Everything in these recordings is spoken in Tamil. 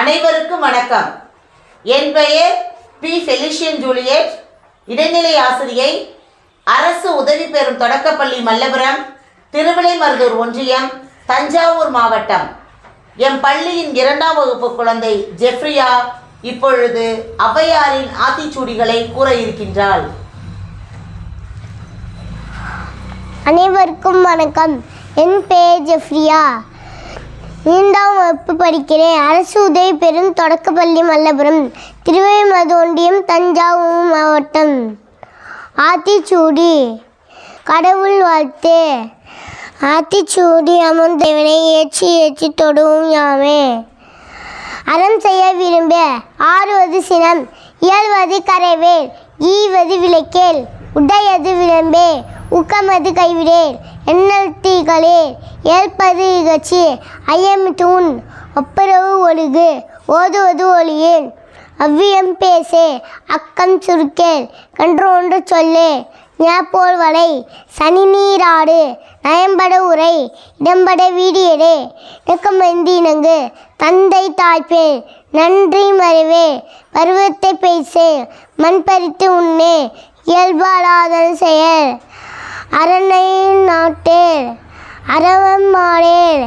அனைவருக்கும் வணக்கம். என் பெயர் பி. ஃபெலிஷியன் ஜூலியட். இடைநிலை ஆசிரியை அரசு உதவி பெறும் தொடக்கப்பள்ளி மல்லபுரம் திருவிடைமருதூர் ஒன்றியம் தஞ்சாவூர் மாவட்டம். எம் பள்ளியின் இரண்டாம் வகுப்பு குழந்தை ஜெஃப்ரியா இப்பொழுது ஔவையாரின் ஆத்திச்சூடிகளை கூற இருக்கின்றாள். அனைவருக்கும் வணக்கம். என் பெயர் ஜெஃப்ரியா. ஐந்தாம் வகுப்பு படிக்கிறேன். அரசு உதவி பெறும் தொடக்கப்பள்ளி மல்லபுரம் திருவைமது ஒன்றியம் தஞ்சாவூர் மாவட்டம். ஆத்திச்சூடி. கடவுள் வாழ்த்து. ஆத்திச்சூடி அமர்ந்தவனை ஏற்றி ஏற்றி தொடுவோம் யாமே. அறம் செய்ய விரும்ப. ஆறுவது சினம் இயல்வது கரைவேல் ஈவது விளக்கேல் உடையது விளம்பே. ஊக்கமது கைவிடேன். எண்ணல் தீகளே ஏற்பது இகச்சி ஐயம் தூண் ஒப்புரவு ஒழுகு. ஓதுவது ஒளியேன் அவ்வியம் பேசே அக்கம் சுருக்கேல் கன்று ஒன்று சொல்லே ஞாபோல் வலை சனி நீராடு நயம்பட உரை. இடம்பட வீடியடே இணக்கமந்தி இணங்கு தந்தை தாய்ப்பேன் நன்றி மறைவே பருவத்தை பேசே. மண் பறித்து உண்ணே. இயல்பாளாதல் செயல். அரணை நாட்டேர் அரவம் மாடேர்.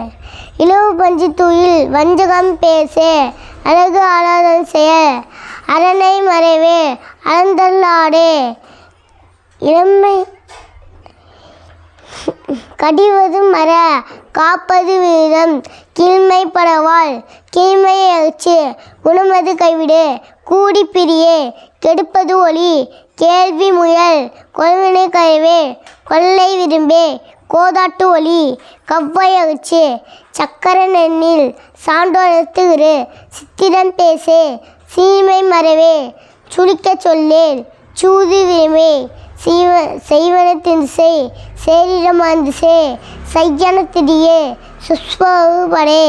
இலவு பஞ்சு தூயில் வஞ்சகம் பேசே அழகு ஆளாதல் செய அரணை மறைவே அறந்தல்லாடே இளமை கடிவது மர காப்பது வீதம் கீழ்மை படவாள் கீழ்மையை அழிச்சு குணமது கைவிடு கூடி பிரியே. கெடுப்பது ஒளி கேள்வி முயல் கொள்வினை கழிவே கொள்ளை விரும்பே கோதாட்டு ஒளி கவ்வை அகச்சு சக்கர நெண்ணில் சான்றோத்துகிறு சித்திரம் பேசே சீமை மறவே சுழிக்க சொல்லேன் சூது விரும்பே சீவ செய்வன செய் சேரிடமாந்து சே சையன திரியே சுஷ்பு படே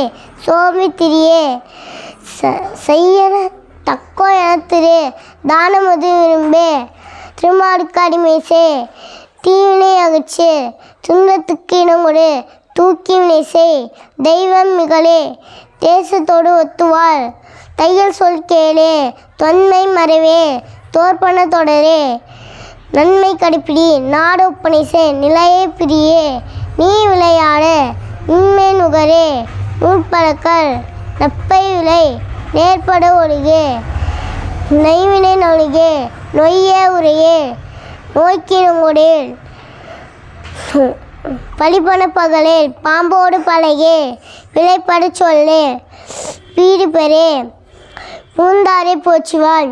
சோமி திரியே செய்யன தக்கோ எனத்திரு தானமது விரும்பே திருமாடுக்காடி மேசே தீவினை அகற்று துன்பத்துக்கு இனங்கொடு தூக்கி வினைசை தெய்வம் மிகளே தேசத்தோடு ஒத்துவாள். தையல் சொல் கேளே தொன்மை மறைவே தோற்பன தொடரே. நன்மை கடைப்பிடி நாடு ஒப்பனைசே நிலையே பிரியே. நீ விளையாடு உண்மை நுகரே. நூற்பழக்கல் நப்பை விலை நேர்பட ஒழுகே. நெய்வினை நொழுகே நொய்யே உரையே. நோய்க்கினங்கொடேல் பழிபன பகலே பாம்போடு பழகே. விளைப்பட சொல்லு. வீடு பெறே. பூந்தாரை போச்சுவான்.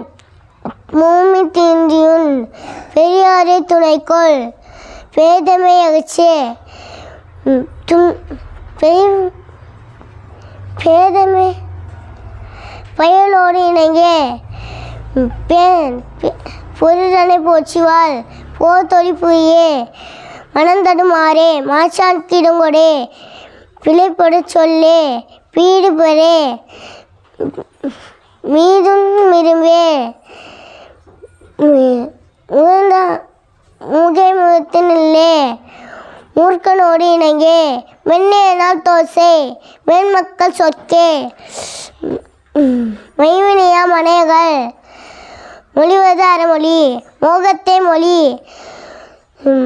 மூமி தீந்தியுன் பெரியாரை துணைக்கோள். பேதமை அகச்சே. தும் பேதமை. பயலோடு இணங்கே. பேன் பொருதனை போச்சுவாள் போர் தொழிப்புயே மனந்தடுமாறே மாச்சான் கிடங்கொடே பிழைப்பட சொல்லே பீடு பெறே மீதும் விரும்பே உகந்த முகை முகத்தினில்லே மூர்க்கனோடு இணங்கே மென்னேனால் தோசை மென்மக்கள் சொற்கே. மைவினியா மனைகள் மொழிவது அறமொழி மோகத்தை மொழி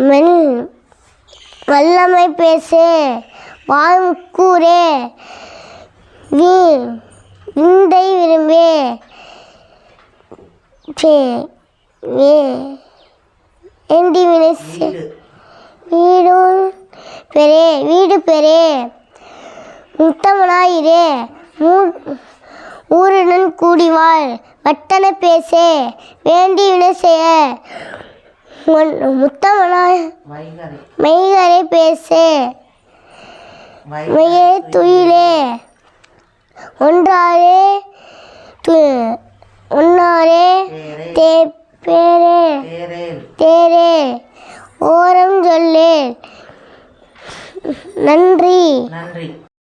மென் வல்லமை பேசு வாழ்கூரே வீ விந்தை விரும்பே ஏண்டி வினை வீடும் பெரே வீடு பெரே முத்தமனாயிரே மூ ஊருடன் கூடிவாள் வட்டன பேசே. வேண்டி வினை செய்ய முத்தமனாய் மெய்கரை பேசே. மையே துயிலே. ஒன்றாரே து ஒன்னாரே தே பேரே. தேரே. ஓரம் சொல்லே நன்றி. நன்றி.